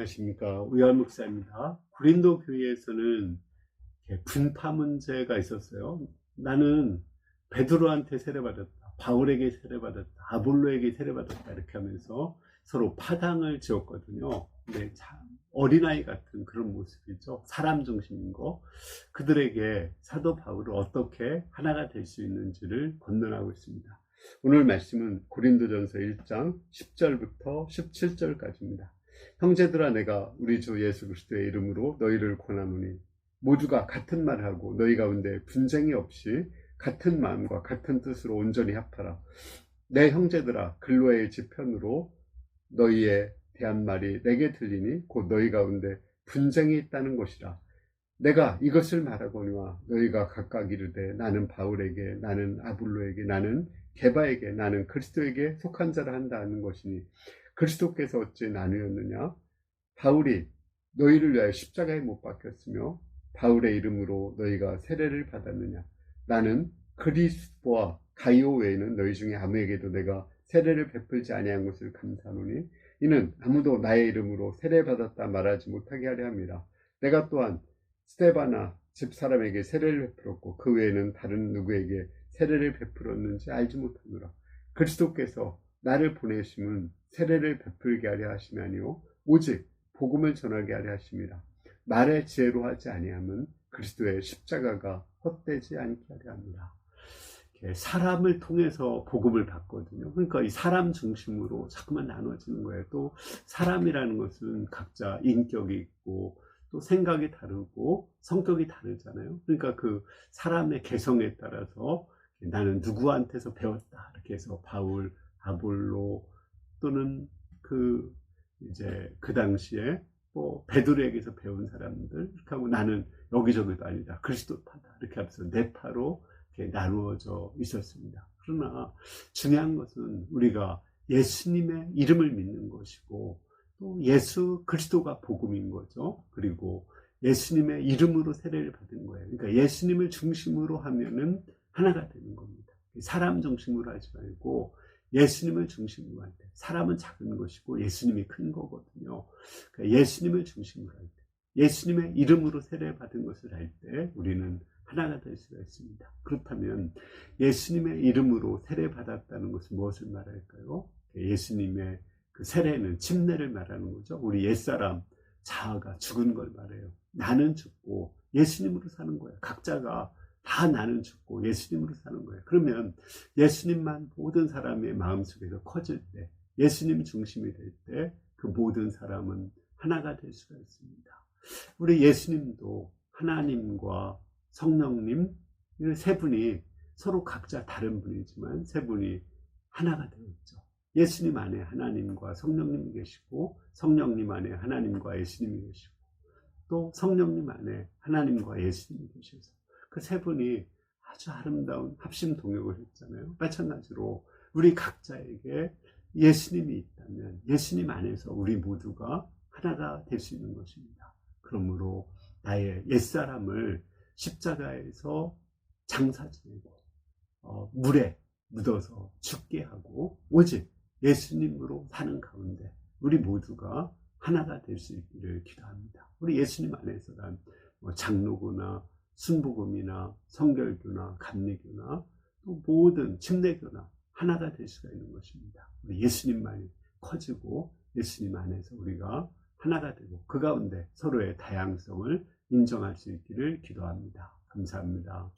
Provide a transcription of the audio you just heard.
안녕하십니까 우열 목사입니다. 구린도 교회에서는 분파 문제가 있었어요. 나는 베드로한테 세례받았다, 바울에게 세례받았다, 아볼로에게 세례받았다 이렇게 하면서 서로 파당을 지었거든요. 근데 참 어린아이 같은 그런 모습이죠. 사람 중심인 거. 그들에게 사도 바울을 어떻게 하나가 될 수 있는지를 권면하고 있습니다. 오늘 말씀은 고린도전서 1장 10절부터 17절까지입니다. 형제들아 내가 우리 주 예수 그리스도의 이름으로 너희를 권하노니 모두가 같은 말을 하고 너희 가운데 분쟁이 없이 같은 마음과 같은 뜻으로 온전히 합하라. 내 형제들아 근로의 지편으로 너희에 대한 말이 내게 들리니 곧 너희 가운데 분쟁이 있다는 것이라. 내가 이것을 말하거니와 너희가 각각 이르되 나는 바울에게 나는 아블로에게 나는 게바에게 나는 그리스도에게 속한 자라 한다는 것이니 그리스도께서 어찌 나누었느냐? 바울이 너희를 위하여 십자가에 못 박혔으며 바울의 이름으로 너희가 세례를 받았느냐? 나는 그리스도와 가이오 외에는 너희 중에 아무에게도 내가 세례를 베풀지 아니한 것을 감사하노니 이는 아무도 나의 이름으로 세례 받았다 말하지 못하게 하려 함이라. 내가 또한 스테바나 집사람에게 세례를 베풀었고 그 외에는 다른 누구에게 세례를 베풀었는지 알지 못하노라. 그리스도께서 나를 보내심은 세례를 베풀게 하려 하심이 아니요 오직 복음을 전하게 하려 하심이라. 말의 지혜로 하지 아니함은 그리스도의 십자가가 헛되지 않게 하려 합니다. 사람을 통해서 복음을 받거든요. 그러니까 이 사람 중심으로 자꾸만 나눠지는 거예요. 또 사람이라는 것은 각자 인격이 있고 또 생각이 다르고 성격이 다르잖아요. 그러니까 그 사람의 개성에 따라서 나는 누구한테서 배웠다 이렇게 해서 바울, 아볼로 또는 그 이제 그 당시에 뭐 베드로에게서 배운 사람들 이렇게 하고 나는 여기저기도 아니다 그리스도파다 이렇게 하면서 네 파로 이렇게 나누어져 있었습니다. 그러나 중요한 것은 우리가 예수님의 이름을 믿는 것이고 또 예수 그리스도가 복음인 거죠. 그리고 예수님의 이름으로 세례를 받은 거예요. 그러니까 예수님을 중심으로 하면은 하나가 되는 겁니다. 사람 중심으로 하지 말고 예수님을 중심으로 할 때, 사람은 작은 것이고 예수님이 큰 거거든요. 그러니까 예수님을 중심으로 할 때, 예수님의 이름으로 세례 받은 것을 할 때, 우리는 하나가 될 수가 있습니다. 그렇다면 예수님의 이름으로 세례 받았다는 것은 무엇을 말할까요? 예수님의 그 세례는 침례를 말하는 거죠. 우리 옛사람 자아가 죽은 걸 말해요. 나는 죽고 예수님으로 사는 거예요. 각자가 다 나는 죽고 예수님으로 사는 거예요. 그러면 예수님만 모든 사람의 마음속에서 커질 때, 예수님 중심이 될 때, 그 모든 사람은 하나가 될 수가 있습니다. 우리 예수님도 하나님과 성령님, 세 분이 서로 각자 다른 분이지만 세 분이 하나가 되어 있죠. 예수님 안에 하나님과 성령님이 계시고, 성령님 안에 하나님과 예수님이 계시고, 또 성령님 안에 하나님과 예수님이 계셔서 그 세 분이 아주 아름다운 합심 동역을 했잖아요. 마찬가지로 우리 각자에게 예수님이 있다면 예수님 안에서 우리 모두가 하나가 될 수 있는 것입니다. 그러므로 나의 옛사람을 십자가에서 장사 지내고 어, 물에 묻어서 죽게 하고 오직 예수님으로 사는 가운데 우리 모두가 하나가 될 수 있기를 기도합니다. 우리 예수님 안에서란 뭐 장로구나 순복음이나 성결교나 감리교나 또 모든 침례교나 하나가 될 수가 있는 것입니다. 우리 예수님만이 커지고 예수님 안에서 우리가 하나가 되고 그 가운데 서로의 다양성을 인정할 수 있기를 기도합니다. 감사합니다.